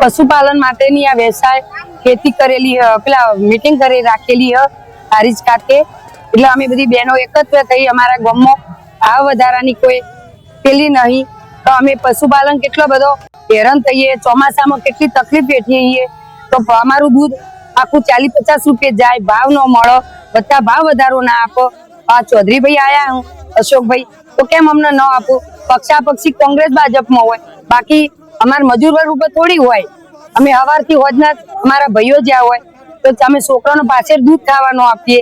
પશુપાલન માટેની આ વ્યવસાય ખેતી કરેલી પેલા મીટિંગ કરી રાખેલી હારીજ ખાતે એટલે અમે બધી બહેનો એકત્ર થઈ અમારા ગામમાં આ વધારાની કોઈ પેલી નહીં. તો અમે પશુપાલન કેટલો બધો હેરાન થઈએ, ચોમાસામાં કેટલી તકલીફ વેઠીએ તો અમારું દૂધ આખું ચાલીસ પચાસ રૂપિયા જાય ભાવ ન મળો, બધા ભાવ વધારો ના આપો. આ ચૌધરીભાઈ આયા હું, અશોકભાઈ. તો કેમ અમને ન આપો? પક્ષા પક્ષી કોંગ્રેસ, ભાજપમાં હોય. બાકી અમાર મજૂર વર્ગ ઉપર થોડી હોય. અમે સવારથી હોજના અમારા ભાઈઓ જ્યાં હોય, તો અમે છોકરાનો પાછળ દૂધ ખાવાનું આપીએ.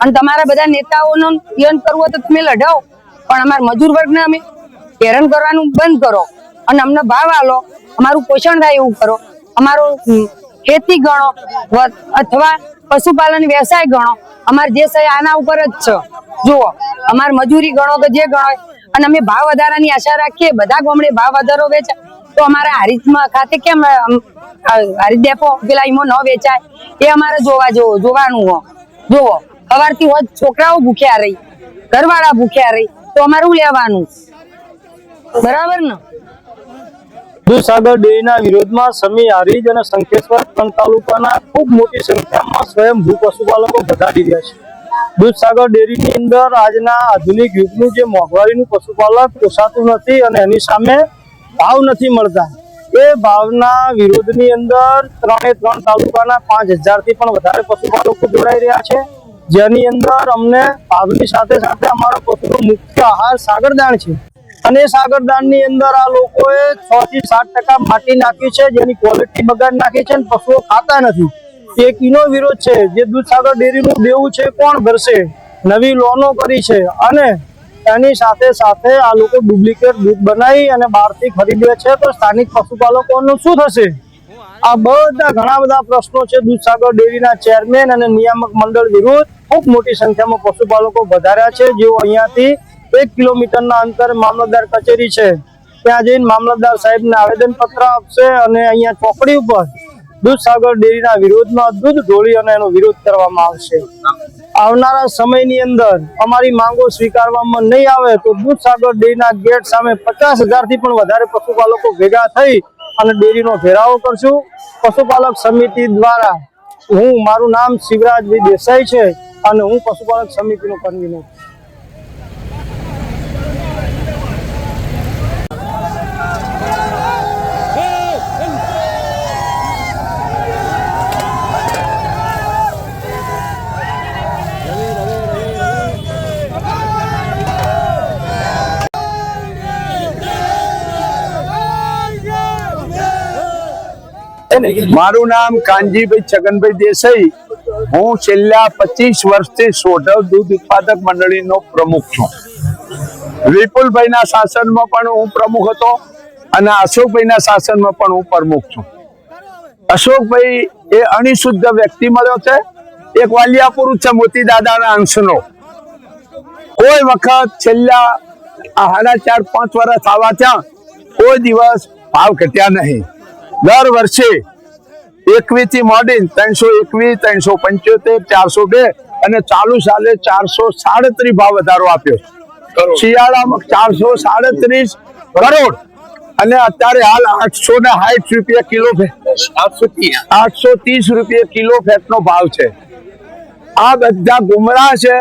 અને તમારા બધા નેતાઓનો યન કરવું હોય તો તમે લઢાવો. પણ અમારા મજૂર વર્ગને અમે હેરાન કરવાનું બંધ કરો. અને અમને ભાવ આલો, અમારું પોષણ થાય એવું કરો. અમારો ખેતી ગણો અથવા પશુપાલન વ્યવસાય ગણો. અમારે જે છે આના ઉપર જ છે. જુઓ, અમાર મજૂરી ગણો કે જે ગણો. અને અમે ભાવ વધારાની આશા રાખીએ. બધા ગામડે ભાવ વધારો વેચાય તો અમારા હારીજમાં ખાતે કેમ હારીજ ડેપો પેલા ઈમો ન વેચાય. એ અમારે જોવા જોવો જોવાનું હો. જોવો સવારથી હોજ છોકરાઓ ભૂખ્યા રહી, ઘરવાળા ભૂખ્યા રહી, તો અમારે લેવાનું? બરાબર ને? દૂધસાગર ડેરીના વિરોધમાં સમી હારીજ અને શંખેશ્વર ત્રણ તાલુકાના ખૂબ મોટી સંખ્યામાં સ્વયંભૂ પશુપાલકો વધારી રહ્યા છે. દૂધસાગર ડેરીની અંદર આજના આધુનિક યુગનું જે મોંઘવારીનું પશુપાલક પોસાતું નથી અને એની સામે ભાવ નથી મળતા. એ ભાવના વિરોધની અંદર ત્રણે ત્રણ તાલુકાના પાંચ હજારથી પણ વધારે પશુપાલકો જોડાઈ રહ્યા છે. જેની અંદર અમને ભાવની સાથે સાથે અમારો પશુનો મુખ્ય આહાર સાગરદાણ છે. અને સાગરદાનની અંદર આ લોકોએ છ થી સાત ટકા માટી નાખી છે, જેની ક્વોલિટી બગાડ નાખી છે અને પશુઓ ખાતા નથી. એક ઈનો વિરોધ છે, જે દૂધસાગર ડેરીનું દેવું છે, કોણ ભરશે? નવી લોનો કરી છે. અને એની સાથે સાથે આ લોકો ડુપ્લિકેટ દૂધ બનાવી અને બહારથી ખરીદે છે. તો સ્થાનિક પશુપાલકોનું શું થશે? આ બધા ઘણા બધા પ્રશ્નો છે. દૂધસાગર ડેરીના ચેરમેન અને નિયામક મંડળ વિરુદ્ધ ખૂબ મોટી સંખ્યામાં પશુપાલકો વધાર્યા છે. જેઓ અહીંયાથી એક કિલોમીટરના અંતરે મામલતદાર કચેરી છે. ત્યાં જઈને મામલતદાર સાહેબને આવેદન પત્ર આપશે અને અહીંયા ચોકડી ઉપર દૂધસાગર ડેરીના વિરોધમાં દૂધ ઢોળી અને એનો વિરોધ કરવામાં આવશે. આવનારા સમયની અંદર અમારી માંગો સ્વીકારવામાં નહીં આવે તો દૂધસાગર ડેરીના ગેટ સામે પચાસ હજારથી પણ વધારે પશુપાલકો ભેગા થઈ અને ડેરીનો ઘેરાવો કરશું પશુપાલક સમિતિ દ્વારા હું, મારું નામ શિવરાજભાઈ દેસાઈ છે અને હું પશુપાલક સમિતિનો કન્વીનર છું. મારું નામ કાનજીભાઈ છગનભાઈ દેસાઈ. હું છેલ્લા પચીસ વર્ષથી સોઢવ દૂધ ઉત્પાદક મંડળીનો પ્રમુખ છું. વિપુલભાઈના શાસનમાં પણ હું પ્રમુખ હતો અને અશોકભાઈના શાસનમાં પણ હું પ્રમુખ છું. અશોકભાઈ એ અણિશુદ્ધ વ્યક્તિ મળ્યો છે. એક વાલિયા પુરુષ છે મોતી દાદાના અંશનો. કોઈ વખત છેલ્લા સાડા ચાર, પાંચ વર્ષ આવા ત્યાં કોઈ દિવસ ભાવ ઘટ્યા નહીં. દર વર્ષે એકવીસથી મોડી ત્રણસો એકવીસ ત્રણસો પંચોતેર ચારસો બે અને ચાલુ સાલે ચારસો સાડત્રીસ ભાવ વધારો આપ્યો. શિયાળામાં ચારસો સાડત્રીસ કરોડ. અને અત્યારે હાલ આઠસો ને સાઠ રૂપિયા કિલો આઠસો ત્રીસ રૂપિયા કિલો ફેટ નો ભાવ છે. આ બધા ગુમરા છે.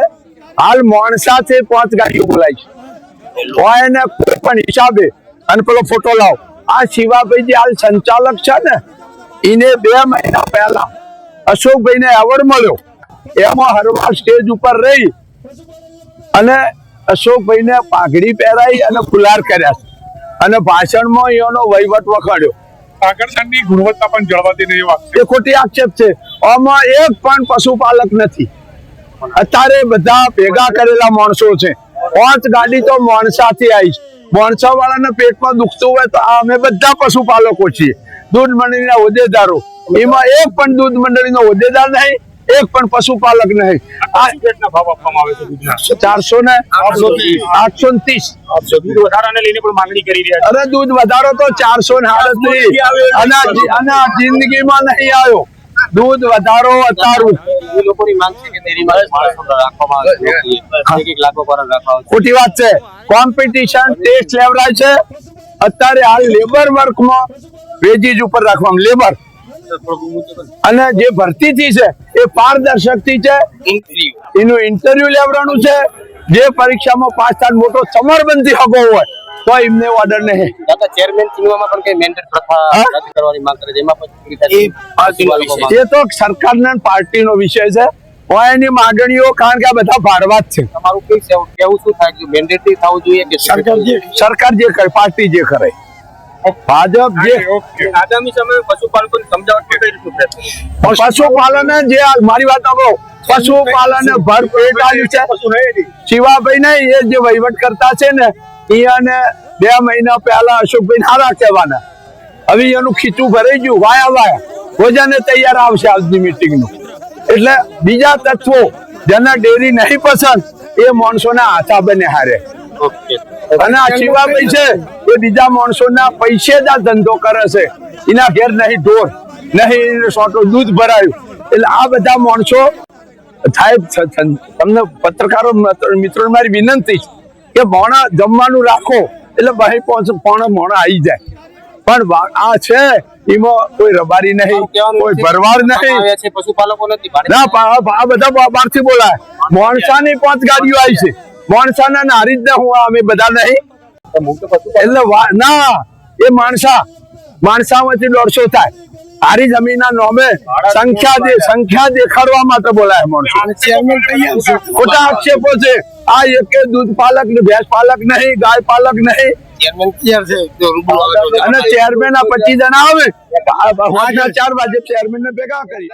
હાલ મોણસા છે પાંચ ગાડીઓ બોલાય છે. હોય એને કોઈ પણ હિસાબે અને પેલો ફોટો લાવ. આ શિવાભાઈ જે હાલ સંચાલક છે ને. એને બે મહિના પહેલા અશોકભાઈ ને એવોર્ડ મળ્યો. એમાં હરવા સ્ટેજ ઉપર રહી અને અશોકભાઈ ને પાઘડી પહેરાઈ અને ફુલાર કર્યા છે. અને ભાષણમાં એનો વહીવટ વખાડ્યો આકર્ષણની ગુણવત્તા પણ જળવાતી નહીં વાત એ ખોટી આક્ષેપ છે. આમાં એક પણ પશુપાલક નથી. અત્યારે બધા ભેગા કરેલા માણસો છે. પાંચ ગાડી તો મોણસાથી આવી છે. મોણસા વાળાના પેટમાં દુખતું હોય તો અમે બધા પશુપાલકો છીએ. દૂધ મંડળીના હોદ્દેદારો. એમાં એક પણ દૂધ મંડળીનો હોદ્દેદાર નહીં એક પણ પશુપાલક નહીં. આ કેટલા ભાવ આપવામાં આવે છે દૂધના? ચારસો ને આઠસો ત્રીસ. ને ત્રીસ. દૂધ અરે વધારો તો ચારસો ને સાડત્રીસ. અને જિંદગીમાં નહીં આવ્યો. દૂધ વધારો અતારું. ખોટી વાત છે. કોમ્પિટિશન ટેસ્ટ લેવડાય છે. અત્યારે હાલ લેબર વર્કમાં વેજીસ ઉપર રાખવામાં લેબર અને જે ભરતી થી છે એ પારદર્શકથી છે એનું ઇન્ટરવ્યુ લેવડાનું છે. જે પરીક્ષામાં પાસ થાય મોટો સમરબંધી હગો હોય તો એમને ઓર્ડર નહીં. દાદા ચેરમેન ચૂંટવામાં પણ કઈ મેન્ડેટ પ્રથા રદ કરવાની માંગ કરે છે? એમાં પણ એ તો સરકારના પાર્ટીનો વિષય છે. એની માંગણીઓ કારણ કે આ બધા ભાડવા જ છે. તમારું કઈ કેવું શું થાય? કે મેન્ડેટ થવું જોઈએ કે સરકાર જે કરે પાર્ટી જે કરે. ભાજપ જે આગામી સમયે પશુપાલકોને સમજાવટ કઈ રીતે પશુપાલન જે મારી વાત સાંભળો. પશુપાલન ભરપેટ આવ્યું છે શિવાભાઈ ને એ જે વહીવટ કરતા છે ને એને બે મહિના પહેલા અશોકભાઈ હારા કહેવાના. હવે એનું ખીચું ભરાઈ ગયું. વાયા વાયા. ભોજન તૈયાર આવશે આજની મીટિંગનું. એટલે બીજા તત્વો જેને ડેરી નહીં પસંદ એ માણસોના આશા બને હારે. અને આ શિવાભાઈ છે એ બીજા માણસોના પૈસે જ આ ધંધો કરે છે. એના ઘેર નહીં ઢોર નહીં સોટો દૂધ ભરાયું. એટલે આ બધા માણસો સ- તમને પત્રકારો મિત્રો મારી વિનંતી કે ભોણા જમવાનું રાખો. એટલે ભાઈ પહોંચ પોણા મોણા આવી જાય. પણ આ છે એમાં કોઈ રબારી નહીં કોઈ ભરવાડ નહીં. પશુપાલકો નથી ના આ બધા બહારથી બોલાય. મોણસાની પાંચ ગાડીઓ આવી છે. મોણસાના હારી જ ને હું અમે બધા નહીં. એટલે ના એ માણસા. માણસામાંથી દોઢસો થાય. હારી જમીનના નોમે સંખ્યા દે સંખ્યા દેખાડવા માટે બોલાય માણસો. ખોટા આક્ષેપો છે. આ એક દૂધ પાલક ભેંસ પાલક નહીં ગાય પાલક નહીં. ચેરમેન તૈયાર છે. રૂબરૂ આવે અને ચેરમેન આ પચીસ જણા આવે. ચાર વાગે ચેરમેન ને ભેગા કરી.